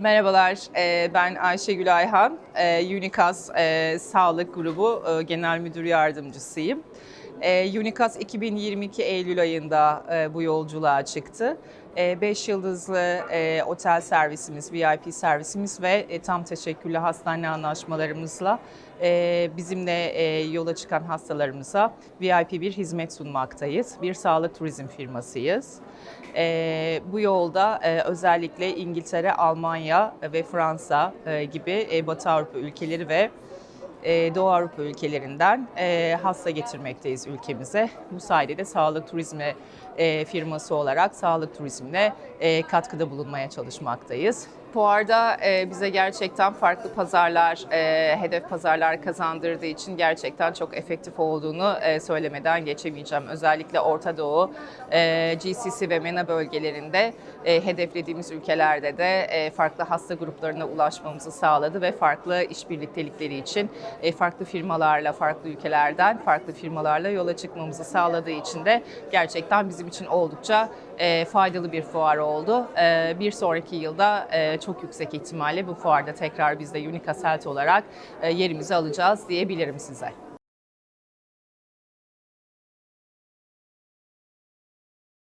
Merhabalar, e, ben Ayşegül Ayhan. E, Unicas e, Sağlık Grubu Genel Müdür Yardımcısıyım. E, Unicas 2022 Eylül ayında e, bu yolculuğa çıktı. 5 yıldızlı e, otel servisimiz, VIP servisimiz ve e, tam teşekküllü hastane anlaşmalarımızla bizimle yola çıkan hastalarımıza VIP bir hizmet sunmaktayız. Bir sağlık turizm firmasıyız. E, bu yolda özellikle İngiltere, Almanya ve Fransa gibi Batı Avrupa ülkeleri ve e, Doğu Avrupa ülkelerinden e, hasta getirmekteyiz ülkemize. Bu sayede de sağlık turizmi e, firması olarak sağlık turizmine katkıda bulunmaya çalışmaktayız. Fuarda e, bize gerçekten farklı pazarlar, hedef pazarlar kazandırdığı için gerçekten çok efektif olduğunu söylemeden geçemeyeceğim. Özellikle Orta Doğu, e, GCC ve MENA bölgelerinde hedeflediğimiz ülkelerde de farklı hasta gruplarına ulaşmamızı sağladı ve farklı iş birliktelikleri için farklı firmalarla, farklı ülkelerden farklı firmalarla yola çıkmamızı sağladığı için de gerçekten bizim için oldukça e, faydalı bir fuar oldu. E, bir sonraki yılda e, çok yüksek ihtimalle bu fuarda tekrar biz de Unicas Health olarak e, yerimizi alacağız diyebilirim size.